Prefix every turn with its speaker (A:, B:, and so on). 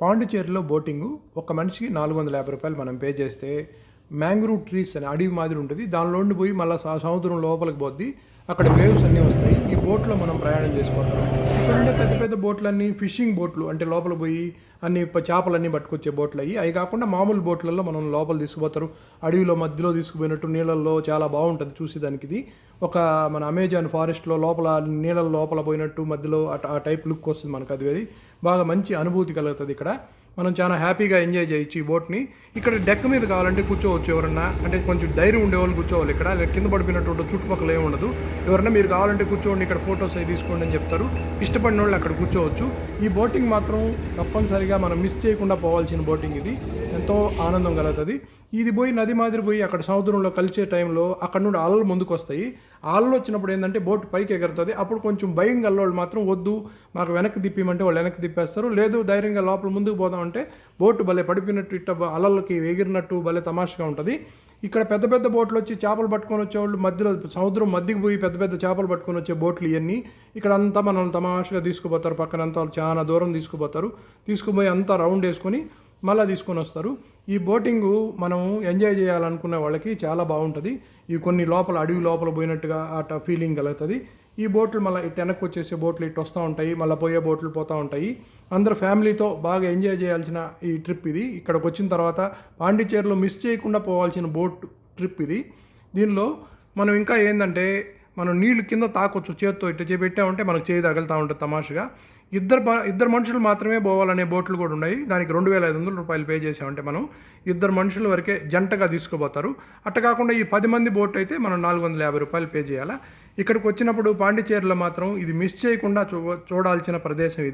A: పాండిచేరిలో boating ఒక మనిషికి నాలుగు వందల యాభై రూపాయలు మనం పే చేస్తే మ్యాంగ్రూవ్ ట్రీస్ అని అడవి మాదిరి ఉంటుంది. దానిలో పోయి మళ్ళీ సముద్రం లోపలికి పోద్ది. అక్కడ వేవ్స్ అన్నీ వస్తాయి. ఈ బోట్లో మనం ప్రయాణం చేసుకోవటం. ఇక్కడ ఉండే పెద్ద పెద్ద బోట్లన్నీ ఫిషింగ్ బోట్లు అంటే లోపల పోయి అన్ని చేపలన్నీ పట్టుకొచ్చే బోట్లు అయ్యి అవి కాకుండా మామూలు బోట్లలో మనం లోపల తీసుకుపోతారు. అడవిలో మధ్యలో తీసుకుపోయినట్టు నీళ్ళల్లో చాలా బాగుంటుంది చూసేదానికి ఇది ఒక మన అమెజాన్ ఫారెస్ట్లో లోపల నీళ్ళ లోపల పోయినట్టు మధ్యలో ఆ టైప్ లుక్ వస్తుంది మనకు అది అది బాగా మంచి అనుభూతి కలుగుతుంది ఇక్కడ. మనం చాలా హ్యాపీగా ఎంజాయ్ చేయొచ్చు ఈ బోట్ని. ఇక్కడ డెక్ మీద కావాలంటే కూర్చోవచ్చు ఎవరన్నా. అంటే కొంచెం ధైర్యం ఉండేవాళ్ళు కూర్చోవాలి ఇక్కడ. లేదా కింద పడిపోయినట్టు చుట్టుపక్కల ఏమి ఉండదు. ఎవరన్నా మీరు కావాలంటే కూర్చోండి ఇక్కడ ఫొటోస్ అవి తీసుకోండి అని చెప్తారు. ఇష్టపడిన వాళ్ళు అక్కడ కూర్చోవచ్చు. ఈ బోటింగ్ మాత్రం తప్పనిసరిగా మనం మిస్ చేయకుండా పోవాల్సిన బోటింగ్ ఇది. ఎంతో ఆనందం కలుగుతుంది. ఇది పోయి నది మాదిరి పోయి అక్కడ సముద్రంలో కలిసే టైంలో అక్కడ నుండి అలలు ముందుకు వస్తాయి అలలు వచ్చినప్పుడు ఏంటంటే బోట్ పైకి ఎగురుతుంది. అప్పుడు కొంచెం భయం గల్లోళ్ళు మాత్రం వద్దు మాకు వెనక్కి తిప్పిమంటే వాళ్ళు వెనక్కి తిప్పేస్తారు. లేదు ధైర్యంగా లోపల ముందుకు పోదామంటే బోటు భలే పడిపోయినట్టు ఇట్ట అలలకి ఎగిరినట్టు భలే తమాషగా ఉంటుంది. ఇక్కడ పెద్ద పెద్ద బోట్లు వచ్చి చేపలు పట్టుకొని వచ్చేవాళ్ళు మధ్యలో సముద్రం మధ్యకి పోయి పెద్ద పెద్ద చేపలు పట్టుకొని వచ్చే బోట్లు ఇవన్నీ ఇక్కడ అంతా మనల్ని తమాషగా తీసుకుపోతారు పక్కనంతా చాలా దూరం తీసుకుపోతారు. తీసుకుపోయి అంతా రౌండ్ వేసుకొని మళ్ళీ తీసుకొని వస్తారు. ఈ బోటింగ్ మనం ఎంజాయ్ చేయాలనుకునే వాళ్ళకి చాలా బాగుంటుంది. ఈ కొన్ని లోపల అడవి లోపల పోయినట్టుగా అట ఫీలింగ్ కలుగుతుంది. ఈ బోట్లు మళ్ళీ ఇటు వెనక్కి వచ్చేసే బోట్లు ఇటు వస్తూ ఉంటాయి మళ్ళీ పోయే బోట్లు పోతూ ఉంటాయి. అందరు ఫ్యామిలీతో బాగా ఎంజాయ్ చేయాల్సిన ఈ ట్రిప్ ఇది. ఇక్కడికి వచ్చిన తర్వాత పాండిచేరిలో మిస్ చేయకుండా పోవాల్సిన బోట్ ట్రిప్ ఇది. దీనిలో మనం ఇంకా ఏంటంటే మనం నీళ్ళు కింద తాకొచ్చు చేత్తో ఇట్లా చేపెట్టామంటే మనకు చేయి తగులుతూ ఉంటుంది తమాషగా. ఇద్దరు ఇద్దరు మనుషులు మాత్రమే పోవాలనే బోట్లు కూడా ఉన్నాయి. దానికి రెండు వేల ఐదు వందల రూపాయలు పే చేసామంటే మనం ఇద్దరు మనుషుల వరకే జంటగా తీసుకుపోతారు. అట్ట కాకుండా ఈ పది మంది బోట్ అయితే మనం నాలుగు వందల యాభై రూపాయలు పే చేయాలా? ఇక్కడికి వచ్చినప్పుడు పాండిచేరిలో మాత్రం ఇది మిస్ చేయకుండా చూ చూడాల్సిన ప్రదేశం ఇది.